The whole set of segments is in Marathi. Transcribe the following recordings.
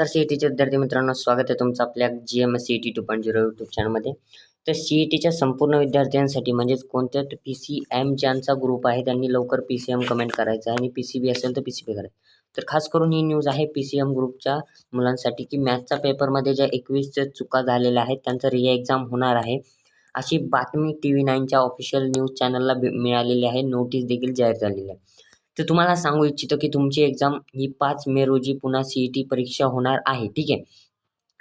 तर सी ई टीचे विद्यार्थी मित्रांनो स्वागत आहे तुमचं आपल्या G M S C E T two point zero YouTube चॅनलमध्ये तर सी ई टीच्या संपूर्ण विद्यार्थ्यांसाठी म्हणजेच कोणत्या पी सी एम ज्यांचा ग्रुप आहे त्यांनी लवकर पी सी एम कमेंट करायचं आहे आणि पी सी बी असेल तर पी सी बी करायचं तर खास करून ही न्यूज आहे पी सी एम ग्रुपच्या मुलांसाठी की मॅथ्सच्या पेपरमध्ये ज्या एकवीस चुका झालेल्या आहेत त्यांचं रिया एक्झाम होणार आहे. अशी बातमी टी व्ही नाईनच्या ऑफिशियल न्यूज चॅनलला मिळालेली आहे. नोटीस देखील जाहीर झालेली आहे. तर तुम्हाला सांगू इच्छितो की तुमची एक्झाम ही पाच मे रोजी पुन्हा सी ई टी परीक्षा होणार आहे. ठीक आहे?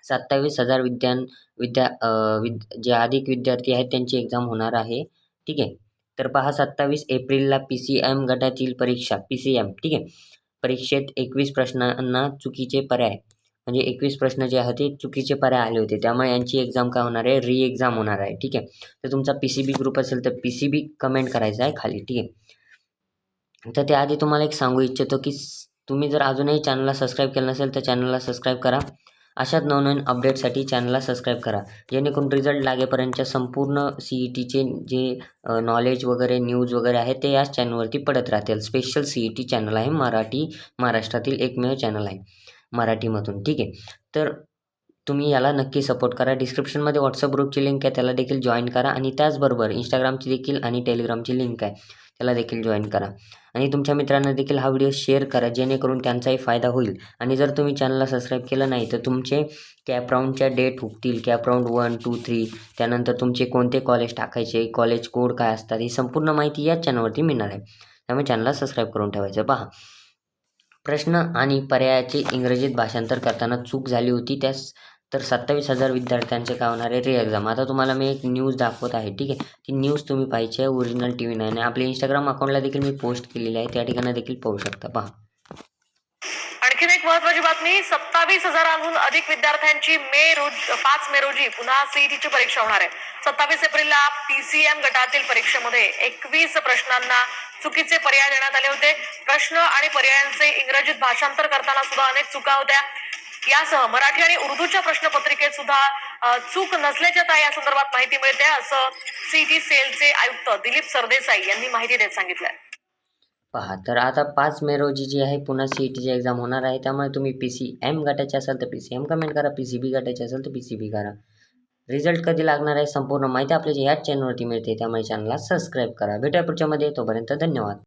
सत्तावीस हजार विद्यां विद्या विद जे अधिक विद्यार्थी आहेत त्यांची एक्झाम होणार आहे. ठीक आहे? तर पहा सत्तावीस एप्रिलला पी सी एम गटातील परीक्षा पी सी एम ठीक आहे? परीक्षेत एकवीस प्रश्नांना चुकीचे पर्याय. म्हणजे एकवीस प्रश्न जे आहेत ते चुकीचे पर्याय आले होते. त्यामुळे यांची एक्झाम काय होणार आहे? री एक्झाम होणार आहे. ठीक आहे? तर तुमचा पी सी बी ग्रुप असेल तर पी सी बी कमेंट करायचा आहे खाली. ठीक आहे? तर त्याआधी तुम्हाला एक सांगू इच्छितो की तुम्ही जर अजूनही चॅनलला सबस्क्राईब केलं नसेल तर चॅनलला सबस्क्राईब करा. अशाच नवनवीन अपडेटसाठी चॅनलला सबस्क्राईब करा. जेणेकरून रिझल्ट लागेपर्यंतच्या संपूर्ण सी ई टीचे जे नॉलेज वगैरे न्यूज वगैरे आहे ते याच चॅनलवरती पडत राहतील. Special C E T channel आहे. मराठी महाराष्ट्रातील एकमेव चॅनल आहे. मराठीमधून. ठीक आहे? तर तुम्ही याला नक्की सपोर्ट करा. डिस्क्रिप्शनमध्ये व्हॉट्सअप ग्रुपची लिंक आहे. त्याला देखील जॉईन करा. आणि त्याचबरोबर इंस्टाग्रामची देखील आणि टेलिग्रामची लिंक आहे. त्याला देखील जॉईन करा. आणि तुमच्या मित्रांना देखील हा व्हिडिओ शेअर करा जेणेकरून त्यांचाही फायदा होईल. आणि जर तुम्ही चॅनलला सबस्क्राईब केलं नाही तर तुमचे कॅप राऊंडच्या date हुकतील. Cap round one two three त्यानंतर तुमचे कोणते कॉलेज टाकायचे कॉलेज कोड काय असतात ही संपूर्ण माहिती याच चॅनलवरती मिळणार आहे. त्यामुळे चॅनलला सबस्क्राईब करून ठेवायचं. पहा. प्रश्न आणि पर्यायाचे इंग्रजीत भाषांतर करताना चूक झाली होती त्यास तर सत्तावीस हजार विद्यार्थ्यांचे काय होणार आहे? री एक्झाम आता तुम्हाला मी एक न्यूज दाखवत आहे ठीक आहे? ती न्यूज तुम्ही पाहिजे ओरिजिनल टी व्ही नाईन आपल्या इंस्टाग्राम अकाउंटला देखील मी पोस्ट केलेली आहे. त्या ठिकाणी देखील पाहू शकता. पहा. आणखीन एक महत्वाची बातमी. सत्तावीस हजारांहून अधिक विद्यार्थ्यांची मे रोज पाच मे रोजी पुन्हा सीईटीची परीक्षा होणार आहे. सत्तावीस एप्रिलला पीसीएम गटातील परीक्षेमध्ये एकवीस प्रश्नांना चुकीचे पर्याय देण्यात आले होते. प्रश्न आणि पर्यायांचे इंग्रजीत भाषांतर करताना सुद्धा अनेक चुका होत्या. यासह मराठी आणि उर्दूच्या प्रश्नपत्रिकेत सुद्धा चूक नसल्याच्या आता या संदर्भात माहिती मिळते असं सीटी सेलचे आयुक्त दिलीप सरदेसाई यांनी माहिती देत सांगितलंय. पहा तर आता पाच मे रोजी जी आहे पुन्हा सी ई टीची एक्झाम होणार आहे त्यामुळे तुम्ही पी सी एम गटाचे असाल तर पी सी एम कमेंट करा पी सी बी गटाचे असेल तर पी सी बी करा. रिझल्ट कधी लागणार आहे संपूर्ण माहिती आपल्याला ह्याच चॅनलवरती मिळते त्यामुळे चॅनलला सबस्क्राईब करा. भेटूया पुढच्यामध्ये तोपर्यंत धन्यवाद.